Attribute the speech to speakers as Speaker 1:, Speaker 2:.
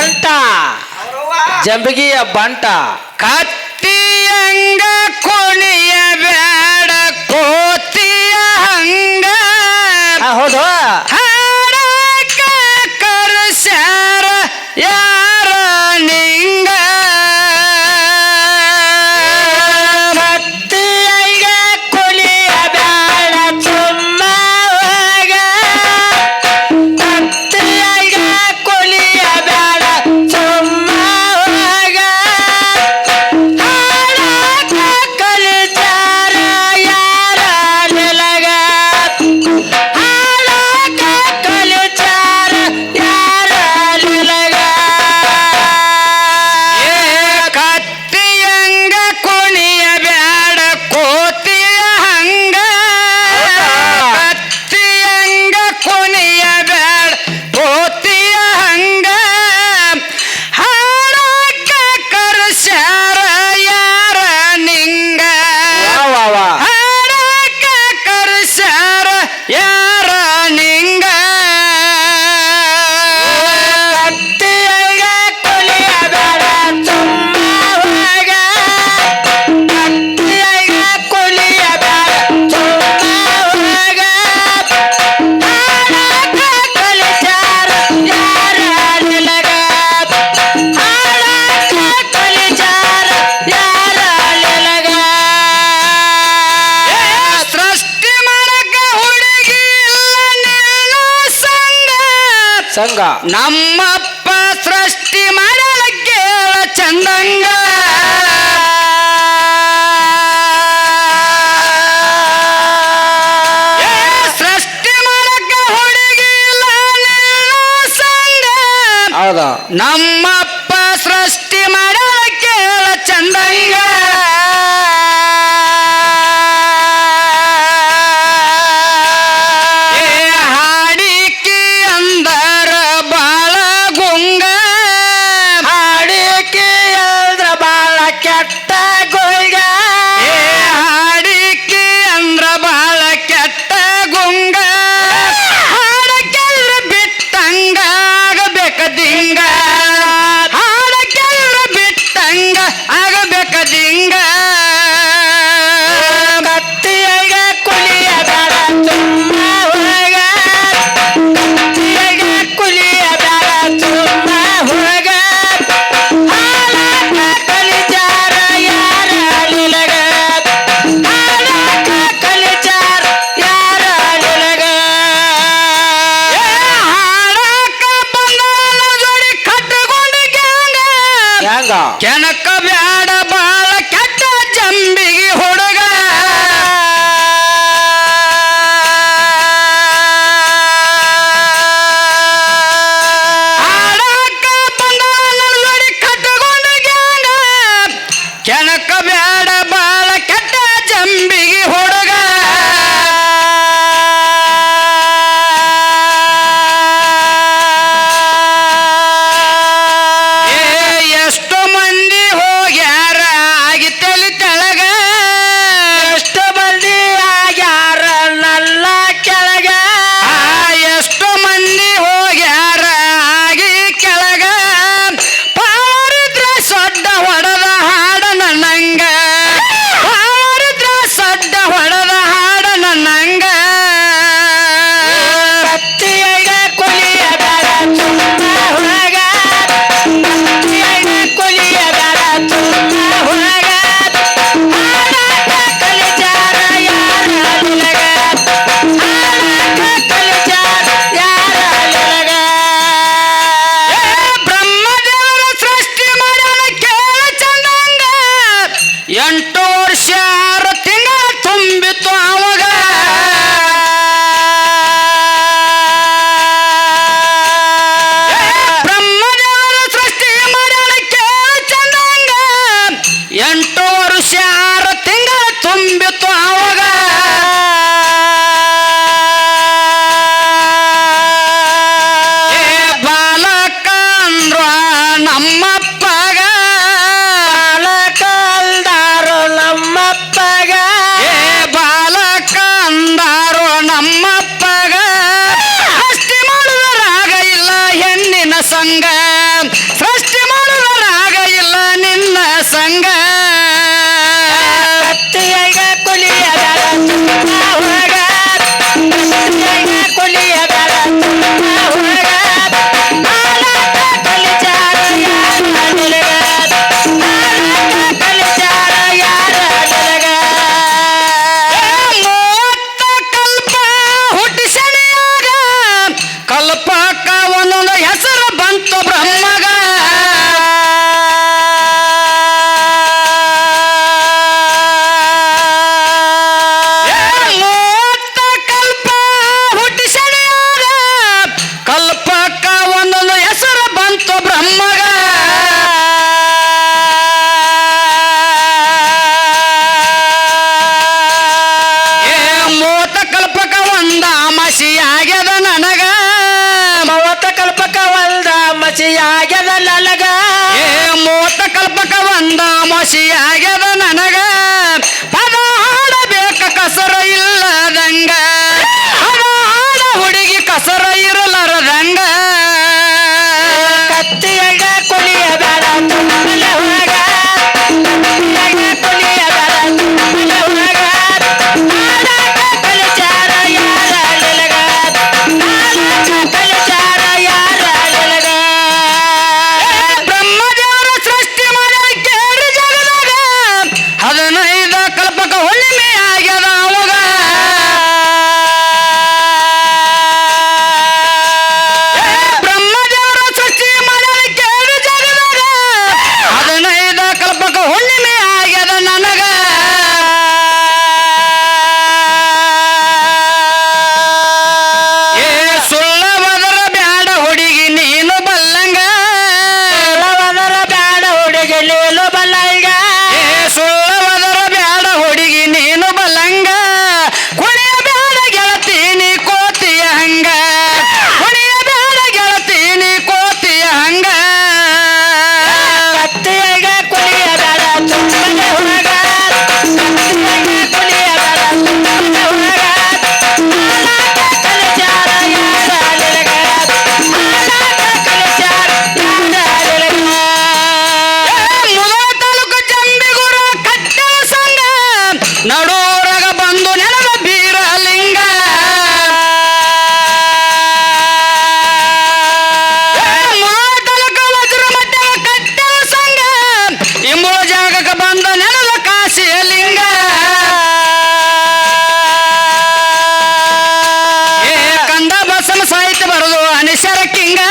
Speaker 1: ಬಂಟ. ಜಂಬಗಿಯ ಬಂಟ.
Speaker 2: ಕಾಚ
Speaker 1: ಚಂದಂಗ
Speaker 2: ನಮ್ಮಪ್ಪ ಸೃಷ್ಟಿ ಮಾಡಲಕ್ಕೆ ಚಂದಂಗ. ಸೃಷ್ಟಿ ಮಾಡಕ್ಕೆ ಹುಡುಗಿ ಇಲ್ಲ
Speaker 1: ಹೌದ?
Speaker 2: ನಮ್ಮಪ್ಪ ಸೃಷ್ಟಿ ಮಾಡಲಕ್ಕೆ ಚಂದಂಗ. ಎಂಟು ಮಗ ಮಸಿಯಾಗ್ಯದ ನನಗ
Speaker 3: ಮೂವತ್ತ ಕಲ್ಪಕ ಒಂದ ಮಸಿಯಾಗ್ಯದ amanecer quien gana.